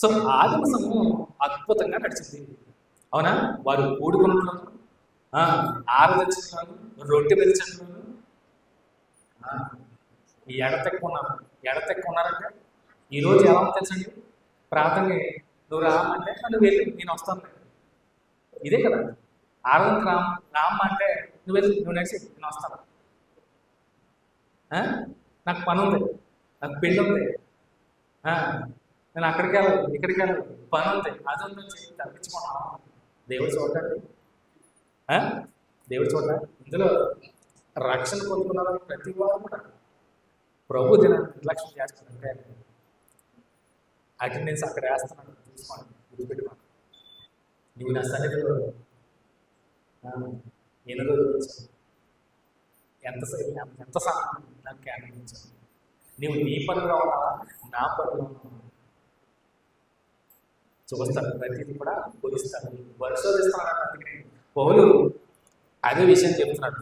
So ఆదిమ సమూహం అద్భుతంగా నడిచింది. అవునా? వారు కూడుకున్నట్లను ఆరదచ్చలను రొట్టె మెరిచట్లను ఈ ఎడతెక్కున్నారు ఎడతెక్కున్నారంటే ఈరోజు ఎలా తెలుసండి? ప్రార్థన నువ్వు రామంటే నువ్వు వెళ్ళి నేను వస్తాను. ఇదే కదా. ఆరాధనకు రామ్ రామ్మ అంటే నువ్వు వెళ్ళి నువ్వు నడిచి నేను వస్తాను. నాకు పని ఉంది. నాకు పెళ్ళి ఉంది. నేను అక్కడికి వెళ్ళాలి ఇక్కడికి వెళ్ళాలి పని ఉంది అది ఉంది చెప్పి తప్పించుకున్నాను దేవుడు చూడండి దేవుడు చూడండి ఇందులో రక్షణ పొందుకున్న ప్రతి వారు కూడా. ప్రభు దినాన్ని నిర్లక్ష్యం చేస్తారంటే అటెండెన్స్ అక్కడ వేస్తున్నాను. చూసుకోండి గుర్తుపెట్టుకోండి. నువ్వు నా సన్నిధిలో ఎన్ని రోజులు వచ్చావు ఎంత ఎంత సమయం నాకు కేటాయించాను నువ్వు నీ పనిలో ఉన్నావా? నా పనిలో ఉన్నావా? చూస్తాను ప్రతిదీ కూడా పోలిస్తాను పరిశోధిస్తాను అందుకని పౌలు అదే విషయం చెప్తున్నాడు.